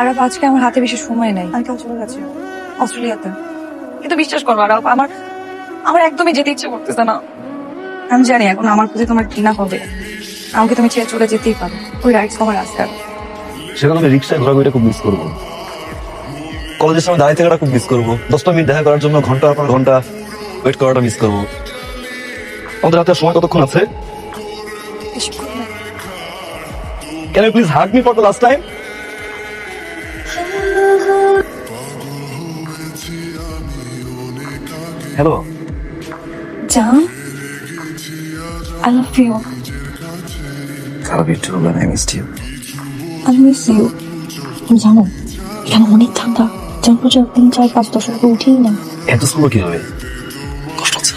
আরব আজকে আমার হাতে বেশি সময় নেই। আমি কাল চলে যাচ্ছি অস্ট্রেলিয়াতে। কিন্তু বিশ্বাস করো আরব আমার আমার একদমই যেতে ইচ্ছে করতেছে না। আমি জানি এখন আমার প্রতি তোমার ঘৃণা হবে। আমাকে তুমি ছেড়ে চলে যেতেই পারো। ওই রাইটস তোমার আছে আর। সেখানে আমি রিক্সায় ঘোরাঘুরিটা খুব মিস করব। কলেজের সময় দাঁড়িয়ে থাকাটা খুব মিস করব। দশটা মিনিট দেখা করার জন্য ঘণ্টার পর ঘণ্টা ওয়েট করাটা মিস করব। আমাদের হাতে সময় কতক্ষণ আছে? Can you please hug me for the last time hello. জান I love you I love you. Too, and I I miss you তুমি জানো এখানে অনেক ঠান্ডা। টেম্পারেচার তিন চার পাঁচ দশ টাকা উঠেই না। এত সুন্দর কি হবে কষ্ট হচ্ছে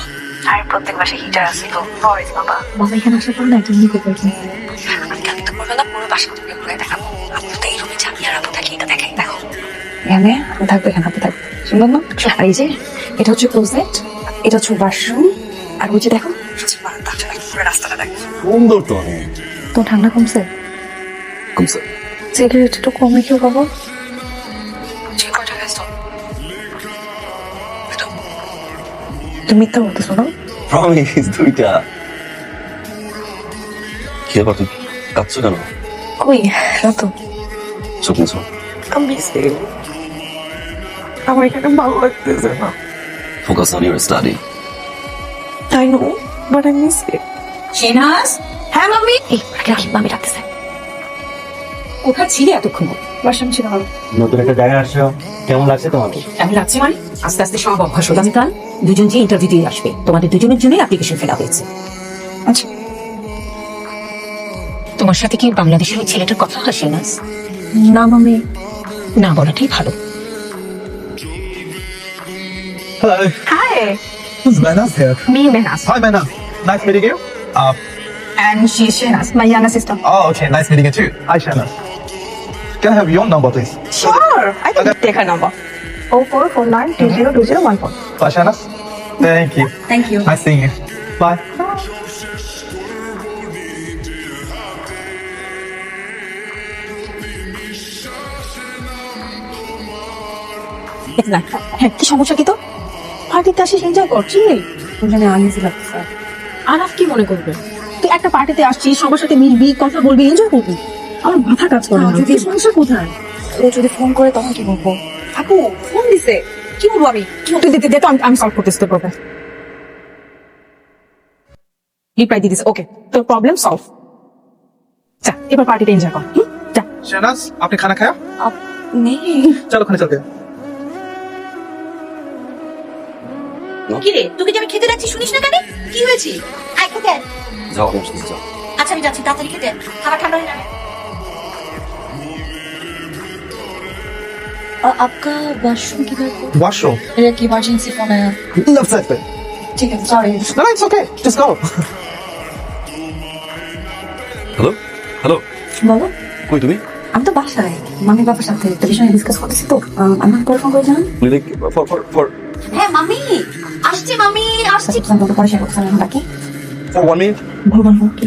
আর প্রত্যেক মাসে হিটার আছে তো। নয় বাবা। বাবা এখানে আসার পর না একটা নিকো করছে আমি কালকে দুপুরবেলা পুরো বাসা থেকে ঘুরে দেখাবো। আপনি তো এই রুমে যাবি আর আপু থাকি এটা দেখাই দেখো। এখানে আমি থাকব এখানে আপু থাকবে সুন্দর না? আর এই যে এটা হচ্ছে ক্লোজেট এটা হচ্ছে ওয়াশরুম আর ওই যে দেখো রাস্তাটা দেখো। সুন্দর তো তো ঠান্ডা কমছে? কমছে। সিগারেট একটু কমে কেউ বাবা। তুমি মিথ্যা বলতেছো না? প্রমিস দুইটা। কি ব্যাপার তুই কাঁদছো কেন? কই? না তো। চোখ মুছো। আমি আমার এখানে ভালো লাগতেছে না। Focus on your study I know, but I miss it. Shehnaz হ্যাঁ মাম্মি? এই রাখি মামি ডাকতেছে। কোথায় ছিলে এতক্ষণ? বাসাম ছিল নতুন একটা জায়গায় আসছো? কেমন লাগছে তোমাকে? আমি লাগছে মানে? আস্তে আস্তে সব অভ্যাস হলো আগামীকাল দুজন যে ইন্টারভিউ দিয়ে আসবে তোমাদের দুজনের জন্য অ্যাপ্লিকেশন ফেলা হয়েছে। আচ্ছা। তোমার সাথে কি বাংলাদেশের ওই ছেলেটার কথা হয় শেনাজ না মামি না বলাটাই ভালো। Hello, hi this is Manas here. Me Manas Hi, Manas. Nice meeting you. Uh, and she is Shenas, my younger sister. oh, okay, nice meeting you too. Hi, Shanna. Can I have your number, please? Sure, I can okay. take her number. Oh four four nine two zero two zero one four. Bye, Shanna. Thank you. Thank you. Nice seeing you. Bye. হ্যাঁ কি সমস্যা কি তো পার্টিতে আসিস enjoy করছি ওখানে লাগছে কি মনে করবে? তুই একটা পার্টিতে আসছিস সবার সাথে মিলবি কথা বলবি এনজয় করবি। আমার মাথা কাজ করে না। যদি সমস্যা কোথায়? ও যদি ফোন করে তখন কি বলব? আপু ফোন দিছে। কি বলব আমি? দিতে দে তো আমি সলভ করতেছি তোর প্রবলেম রিপ্লাই দিয়ে দিছে ওকে তোর প্রবলেম সলভ যা এবার পার্টিতে এনজয় কর যা। শেনাজ আপনি খানা খায়া? নেই। চলো খানে চলতে। কি রে তোকে যে আমি খেতে যাচ্ছি শুনিস না কেন কি হয়েছে আয় খেতে আয়। যাও আমার সাথে যাও আচ্ছা আমি যাচ্ছি তাড়াতাড়ি খেতে আয়। খাবার ঠান্ডা হয়ে যাবে आ, आपका वॉशरूम किधर को वॉशरूम एक इमरजेंसी फोन आया लेफ्ट साइड पे ठीक है sorry No, no, it's okay. Just go. Hello hello বলো কই তুমি আমি তো বাসায় মামি বাবার সাথে একটা বিষয় ডিসকাস করতেছি তো আহ, আমি পরে ফোন করে জানান লিলিক ফর ফর ফর হ্যাঁ মামি আসছে মামি আসছে আমি তোমাকে পরে শেয়ার করতে আমি বাকি ফর ওয়ান মিনিট ভুলবান ফোন কি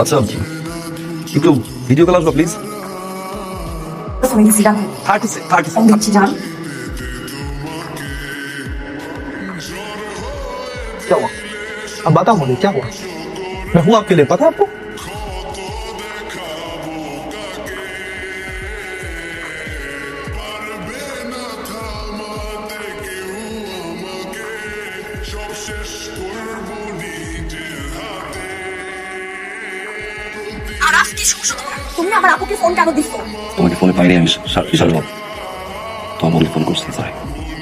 আচ্ছা একটু ভিডিও কল আসবা প্লিজ আমি দিচ্ছি জান থার্টি থার্টি ফোন দিচ্ছি জান क्या हुआ अब बताओ मुझे क्या हुआ मैं हूँ आपके लिए पता है आपको তুমি আমার আপুকে ফোন কেন দিছো? তোমাকে ফোনে পাইনি আমি বিশাল তোমার বলে ফোন করছি সরি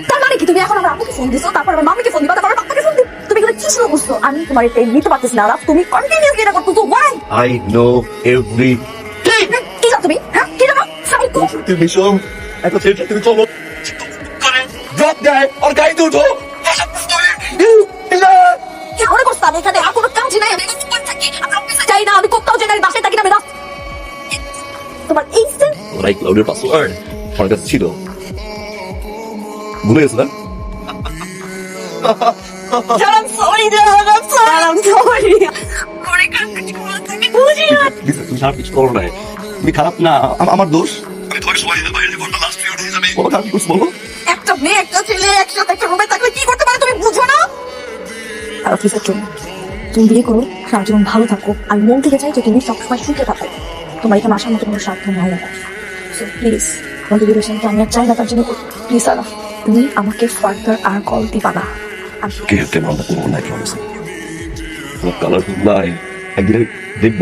তার মানে কি? তুমি এখন আমার আপুকে ফোন দিছো তারপর আমার মামিকে ফোন দিবা তারপর পাপাকে ফোন দিবা? তুমি এগুলো কি শুরু করছ? আমি তোমার এটা নিতে পারতেছি না তুমি কন্টিনিউসলি এটা করতেছো ওয়াই আই নো এভরি কি জানো তুমি? হ্যাঁ কি জানো? তুমি ভীষণ একটা ছেলে তুমি চলো। ড্রপ দেয় আর গাড়িতে উঠো আমি কোথাও আমি বাসায় থাকি না আমি তোমার এই লাইক ক্লাউডের পাসওয়ার্ড আমার কাছে ছিল। ভুলে গেছো না? I'm sorry, Dad. I'm sorry. I'm sorry. কাজ কিছু বলতে আমি বুঝি না। দিছে, তুমি খারাপ কিছু করো না তুমি খারাপ না আমার দোষ। আমি তোমাকে লাস্ট কিছু বলো। একটা মেয়ে একটা ছেলে একসাথে একটা রুমে থাকলে কি করতে পারে তুমি? বুঝো না। আর অফিসের জন্য তুমি বিয়ে করো। সারা জীবন ভালো থাকো আর মন থেকে চাই যে তুমি সবসময় সুখে থাকো। তোমার এখানে আসার মতো কোনো স্বার্থ নাই। সো প্লিজ আমাদের রিলেশনকে আমি আর চাই না তার জন্য। প্লিজ আলাপ তুমি আমাকে ফার্দার আর কল দিবা না। আর কে কে মালটা করব না প্রমিস তোমার নাই। একদিন দেখব।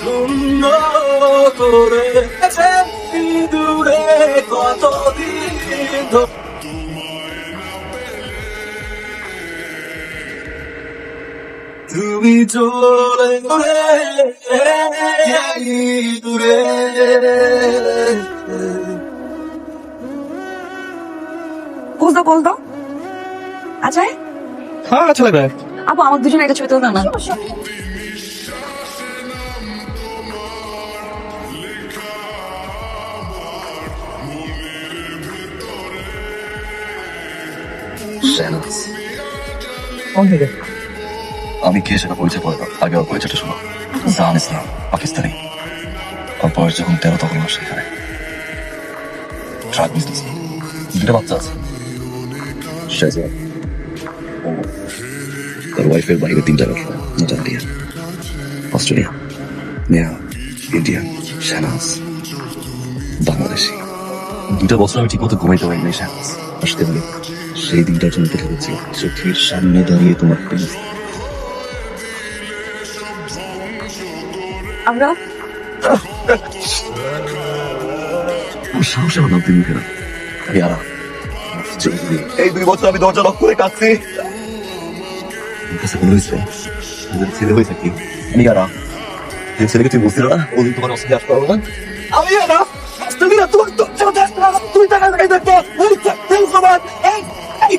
সুন্দর করে দূরে কতদিন তুমি চলে দূরে বুঝতো বলতো আচ্ছা হ্যাঁ আচ্ছা লাগবে। আপু আমার দুজনে একটা ছবি তুলতো না সেলস কোন আমি কে সেটা পরিচয় পড়ে আগে ওর পরিচয়টা শোনো। জাহান ইসলাম পাকিস্তানি। ওর বয়স যখন তেরো তখন আমার সেখানে। ট্রাক বিজনেস দুটো বাচ্চা আছে। শেজার ও তার ওয়াইফের বাইরে তিনটা ব্যবসা নজান্ডিয়া অস্ট্রেলিয়া নেয়া ইন্ডিয়া শ্যানাস বাংলাদেশি। দুটো বছর আমি ঠিক মতো ঘুমাইতে পারিনি শ্যানাস আসতে পারি সেই দিনটার জন্য দেখে চোখের সামনে দাঁড়িয়ে তোমার প্রেম। আমরা? সাহস আমার আরাম এই দুই বছর আমি দরজা লক করে কাঁদছি। কাছে মনে হয়েছে ছেলে আমি আরাম যে ছেলেকে তুই বুঝছিল না ওদিন তোমার অসুবিধা আসতে পারব না? আমি তোমার তুমি টাকা ওই